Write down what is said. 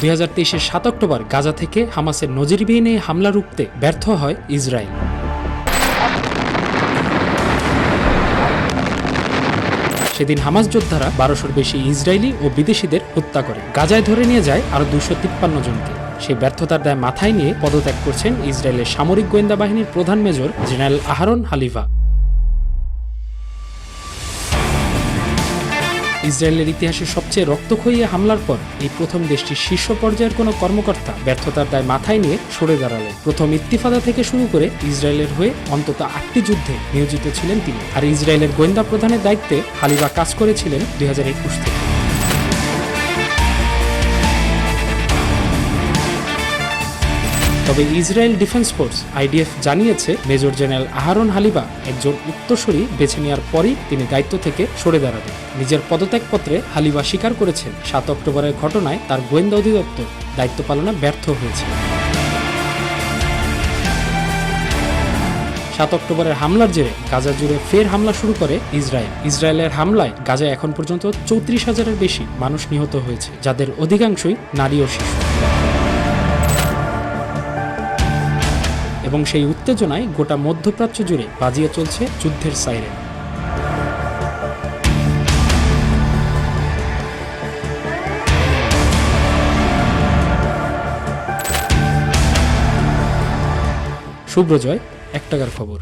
দুই হাজার তেইশের সাত অক্টোবর গাজা থেকে হামাসের নজিরবিহীন এই হামলা রুখতে ব্যর্থ হয় ইসরায়েল। সেদিন হামাস যোদ্ধারা বারোশোর বেশি ইসরায়েলি ও বিদেশিদের হত্যা করে। গাজায় ধরে নিয়ে যায় আরও দুশো তিপ্পান্ন জনকে। সেই ব্যর্থতার দায় মাথায় নিয়ে পদত্যাগ করছেন ইসরায়েলের সামরিক গোয়েন্দা বাহিনীর প্রধান মেজর জেনারেল আহারন হালিফা। ইসরায়েলের ইতিহাসে সবচেয়ে রক্তক্ষয়ী হামলার পর এই প্রথম দেশটির শীর্ষ পর্যায়ের কোনো কর্মকর্তা ব্যর্থতার দায় মাথায় নিয়ে সরে দাঁড়ালেন প্রথম ইত্তিফাদা থেকে শুরু করে ইসরায়েলের হয়ে অন্তত আটটি যুদ্ধে নিয়োজিত ছিলেন তিনি। আর ইসরায়েলের গোয়েন্দা প্রধানের দায়িত্বে হালিবা কাজ করেছিলেন দুই থেকে। তবে ইসরায়েল ডিফেন্স ফোর্স, আইডিএফ জানিয়েছে, মেজর জেনারেল আহারন হালিবা একজন উত্তরসূরি বেছে নেওয়ার পরই তিনি দায়িত্ব থেকে সরে দাঁড়াবেন। নিজের পদত্যাগপত্রে হালিবা স্বীকার করেছেন। সাত অক্টোবরের ঘটনায় তার গোয়েন্দা অধিদপ্তর দায়িত্ব পালনে ব্যর্থ হয়েছে। সাত অক্টোবরের হামলার জেরে গাজা জুড়ে ফের হামলা শুরু করে ইসরায়েল। ইসরায়েলের হামলায় গাজায় এখন পর্যন্ত চৌত্রিশ হাজারের বেশি মানুষ নিহত হয়েছে, যাদের অধিকাংশই নারী ও শিশু। এবং সেই উত্তেজনায় গোটা মধ্যপ্রাচ্য জুড়ে বাজিয়ে চলছে যুদ্ধের সাইরেন। শুভ্রজয় এক টাকার খবর।